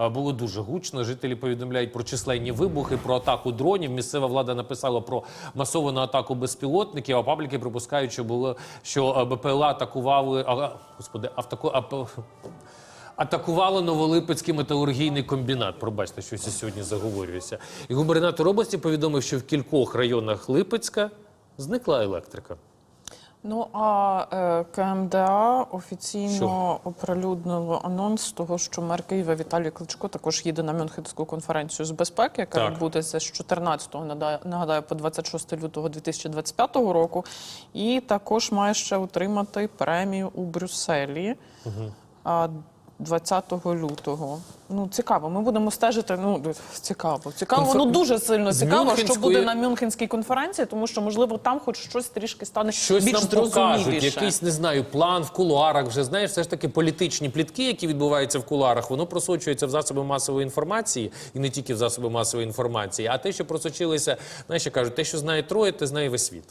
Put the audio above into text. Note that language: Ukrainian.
е, було дуже гучно. Жителі повідомляють про численні вибухи, про атаку дронів. Місцева влада написала про масовану атаку безпілотників. А пабліки припускають, що було що е, БПЛА атакували а, господи, автоко. а, Атакувало Новолипецький металургійний комбінат. Пробачте, щось я сьогодні заговорююся. І губернатор області повідомив, що в кількох районах Липецька зникла електрика. Ну а е, КМДА офіційно оприлюднило анонс того, що мер Києва Віталій Кличко також їде на Мюнхенську конференцію з безпеки, яка Так. відбудеться з 14 нагадаю, по 26 лютого 2025 року, і також має ще отримати премію у Брюсселі. А 20 лютого. Ну цікаво. Ми будемо стежити. Ну цікаво, цікаво. Конфер- Ну дуже сильно цікаво, що буде на Мюнхенській конференції, тому що можливо там хоч щось трішки стане Щось більш нам покажуть, якийсь не знаю, план в кулуарах. Вже знаєш, все ж таки політичні плітки, які відбуваються в кулуарах, воно просочується в засоби масової інформації, і не тільки в засоби масової інформації, а те, що просочилося, знаєш, кажуть, те, що знає троє, те знає весь світ.